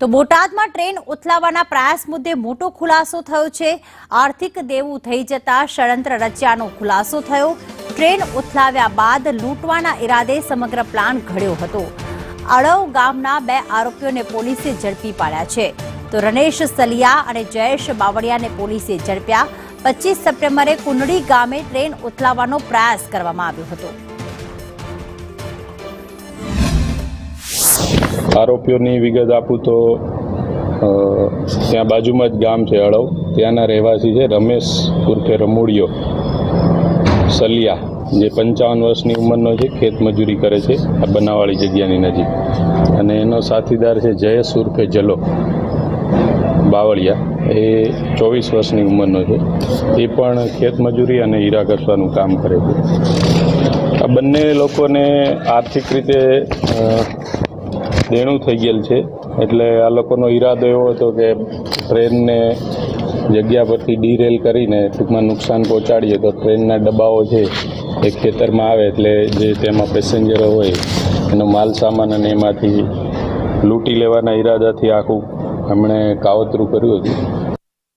તો બોટાદમાં ટ્રેન ઉથલાવવાના પ્રયાસ મુદ્દે મોટો ખુલાસો થયો છે. આર્થિક દેવું થઈ જતા ષડયંત્ર રચ્યાનો ખુલાસો થયો. ટ્રેન ઉથલાવ્યા બાદ લૂંટવાના ઈરાદે સમગ્ર પ્લાન ઘડ્યો હતો. અળવ ગામના બે આરોપીઓને પોલીસે ઝડપી પાડ્યા છે. તો રણેશ સલિયા અને જયેશ બાવળિયાને પોલીસે ઝડપ્યા. પચીસ સપ્ટેમ્બરે કુંડળી ગામે ટ્રેન ઉથલાવવાનો પ્રયાસ કરવામાં આવ્યો હતો. આરોપીઓની વિગત આપું તો ત્યાં બાજુમાં જ ગામ છે અળવ. ત્યાંના રહેવાસી છે રમેશ ઉર્ફે રમૂડિયો. સલિયા, જે પંચાવન વર્ષની ઉંમરનો છે, ખેત મજૂરી કરે છે, આ બનાવાળી જગ્યાની નજીક. અને એનો સાથીદાર છે જયેશ ઉર્ફે જલો. બાવળિયા. એ ચોવીસ વર્ષની ઉંમરનો છે. એ પણ ખેત મજૂરી અને હીરા ઘસવાનું કામ કરે છે. આ બંને લોકોને આર્થિક રીતે દેણું થઈ ગયેલ છે. એટલે આ લોકોનો ઈરાદો એવો હતો કે ટ્રેનને જગ્યા પરથી ડીરેલ કરીને ટૂંકમાં નુકસાન પહોંચાડીએ તો ટ્રેનના ડબ્બાઓ છે એ ખેતરમાં આવે એટલે જે તેમાં પેસેન્જરો હોય એનો માલ સામાન અને એમાંથી લૂંટી લેવાના ઈરાદાથી આખું એમણે કાવતરું કર્યું હતું.